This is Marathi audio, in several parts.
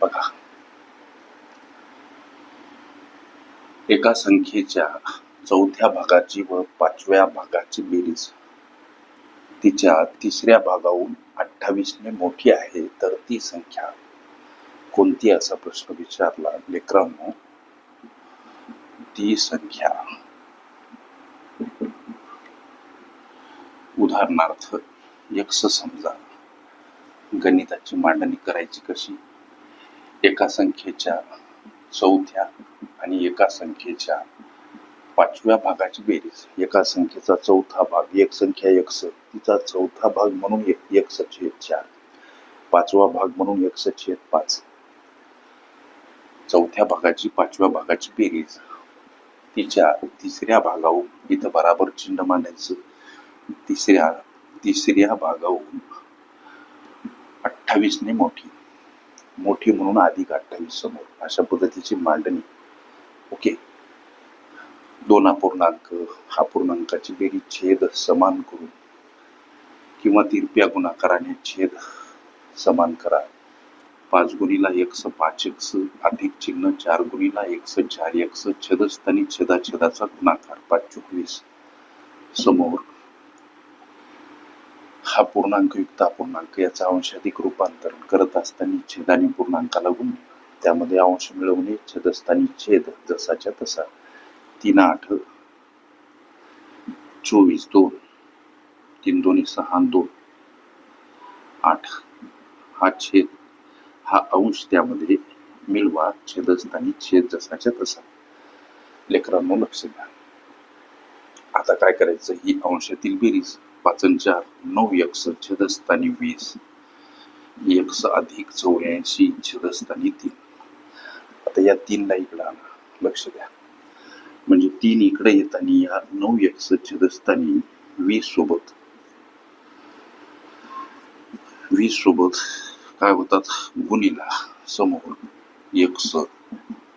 बघा. एका संख्येच्या चौथ्या भागाची व पाचव्या भागाची बेरीज. तिच्या तिसऱ्या भागाहून अठ्ठावीसने मोठी आहे तर ती संख्या कोणती असा प्रश्न विचारला लेकरांनो? ती संख्या उदाहरणार्थ यक्ष समजा गणिताची मांडणी करायची कशी? एका संख्येच्या चौथ्या आणि एका संख्येच्या पाचव्या भागाची बेरीज. एका संख्येचा चौथा भाग एक संख्या एक्स तिचा चौथा भाग म्हणून एक छेद चार. पाचवा भाग म्हणून एक छेद पाच. चौथ्या भागाची पाचव्या भागाची बेरीज. तिच्या तिसऱ्या भागाहून इथं बराबर चिन्ह मांडायचं. तिसऱ्या तिसऱ्या भागाहून अठ्ठावीसने मोठी. मोठी म्हणून अधिक अठ्ठावीस समोर. अशा पद्धतीची मांडणी. ओके. दोन अपूर्णांक हा पूर्णांकाची बेरीज छेद समान करून. किंवा तिरप्या गुणाकाराने छेद समान करा. पाच गुणीला एक्स पाच एक्स अधिक चिन्ह चार गुणीला एक्स चार एक्स छेदस्थानी छेदाछेदाचा गुणाकार पाच चोवीस. समोर. हा पूर्णांक युक्त अपूर्णांक याचा अंशाधिक रूपांतरण करत असताना छेदाने पूर्णांकाला गुण. त्यामध्ये अंश मिळवणे छेदस्थानी छेद जसाच्या तसा. तीन आठ. चोवीस दोन. तीन दोन्ही सहा दोन. आठ. हा छेद हा अंश त्यामध्ये मिळवा छेदस्थानी छेद जसाच्या तसा. लेकरांनो लक्ष द्या. आता काय करायचं? ही अंशातील बेरीज. पाचन चार नऊ यक्ष छेदस्थानी वीस यक्ष अधिक चौऱ्याऐंशी छेदस्थानी तीन. आता या तीनला इकडं आणा लक्ष द्या. म्हणजे तीन इकडे येताना या नऊ यक्ष छेदस्थानी वीस सोबत. वीस सोबत काय होतात? गुणीला समोर यक्ष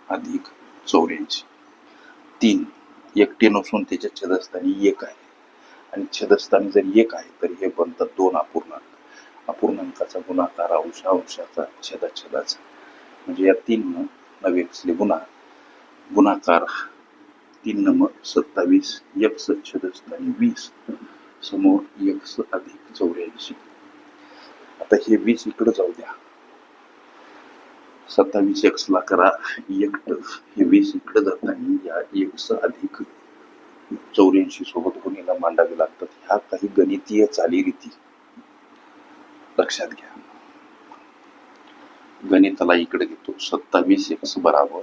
अधिक चौऱ्याऐंशी. तीन एकटे नसून त्याच्या छेदस्थानी एक आहे. आणि छेदस्थानी जर एक आहे तर हे बनतात दोन अपूर्णांक. अपूर्णांकाचा गुणाकार अंश अंशाचा छेदाछेदाचा. म्हणजे या तीन नवे असले गुणा गुणाकार तीन नंबर सत्तावीस एक्स छेदस्थानी वीस समोर एक्स अधिक चौऱ्याऐंशी. आता हे वीस इकडं जाऊ द्या. सत्तावीस एक्सला करा एकट हे वीस इकडे जाताना या एक्स अधिक चौऱ्याऐंशी सोबत गुणीला मांडावे लागतात ह्या काही गणितीय चालीरीती. लक्षात घ्या. गणिताला इकडे घेतो. सत्तावीस एक्स बराबर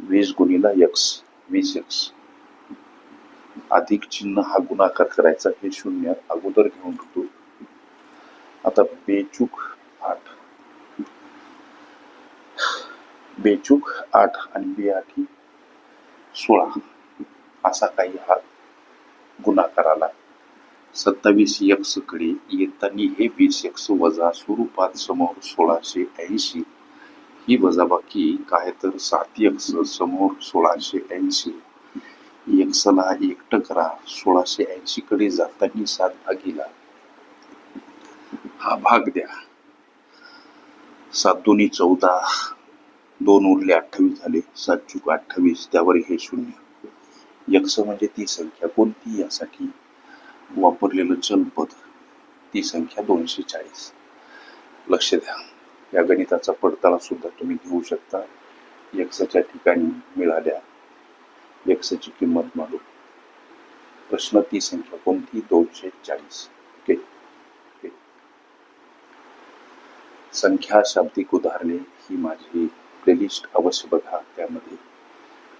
वीस गुणीला एक्स वीस एक्स. अधिक चिन्ह हा गुणाकार करायचा हे शून्य. अगोदर घेऊन घेतो आता बेचूक आठ. बेचूक आठ आणि बे आठी सोळा. असा काही हा गुन्हा कराला सत्तावीस यक्सकडे येताना हे वीस यक्स वजा स्वरूपात समोर सोळाशे ऐंशी. ही वजाबाकी काय तर सात यक्स समोर सोळाशे ऐंशी. यक्सला एकटं करा सोळाशे ऐंशी कडे जाताना सात भागीला. हा भाग द्या. सात दोन्ही चौदा दोन उरले अठ्ठावीस झाले सात चुक अठ्ठावीस त्यावर हे शून्य. यक्ष म्हणजे ती संख्या कोणती यासाठी वापरलेलं चलपद ती संख्या दोनशे चाळीस लक्ष द्या. या गणिताचा पडताळा सुद्धा तुम्ही घेऊ शकता. यक्षच्या ठिकाणी मिळाल्या. यक्षची किंमत मालूम प्रश्न ती संख्या कोणती? दोनशे चाळीस ओके. संख्या शाब्दिक उदाहरणे ही माझी प्लेलिस्ट अवश्य बघा. त्यामध्ये